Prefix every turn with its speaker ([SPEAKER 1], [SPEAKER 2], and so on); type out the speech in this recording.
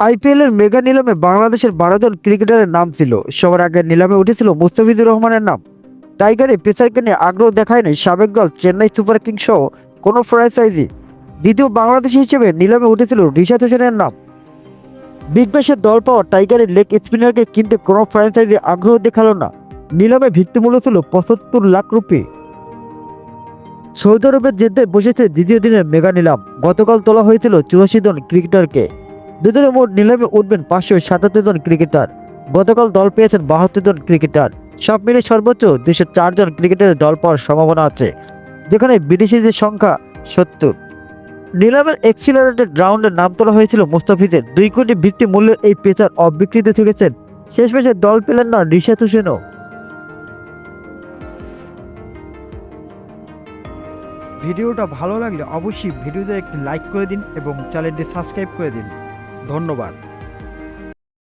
[SPEAKER 1] IPL এর mega নিলামে বাংলাদেশের বারো জন ক্রিকেটারের নাম ছিল। সবার আগে নিলামে উঠেছিল মুস্তাফিজুর রহমানের নাম। টাইগারে পেসারকে নিয়ে আগ্রহ দেখায়নি সাবেক দল চেন্নাই সুপার কিংস সহ কোনো ফ্র্যাঞ্চাইজি। দ্বিতীয় বাংলাদেশি হিসেবে নিলামে উঠেছিল রিশাদ হোসেনের নাম। বিগ ব্যাশের দল পাওয়া টাইগারের লেগ স্পিনারকে কিনতে কোনো ফ্র্যাঞ্চাইজি আগ্রহ দেখাল না। নিলামে ভিত্তিমূল্য ছিল পঁচাত্তর লাখ রুপি। সৌদি আরবের জেদ্দে বসেছে দ্বিতীয় দিনের মেগা নিলাম। গতকাল তোলা হয়েছিল চুরাশি জন ক্রিকেটারকে। দুদিনে মোট নিলামে উঠবেন পাঁচশো সাতাত্তর জন ক্রিকেটার। গতকাল দল পেয়েছেন বাহাত্তর জন ক্রিকেটার। সব মিলে সর্বোচ্চ দুশো জন ক্রিকেটারের দল পাওয়ার সম্ভাবনা আছে, যেখানে বিদেশিদের সংখ্যা সত্তর। নিলামের এক্সিলারেটেড রাউন্ডের নাম তোলা হয়েছিল মুস্তাফিজের। দুই কোটি ভিত্তি মূল্যের এই পেচার অবিকৃত থেকেছেন। শেষ ম্যাচে দল পেলেন না রিশাদ হোসেনও। ভিডিওটা ভালো লাগলে অবশ্যই ভিডিওতে একটি লাইক করে দিন এবং চ্যানেলটি সাবস্ক্রাইব করে দিন। ধন্যবাদ।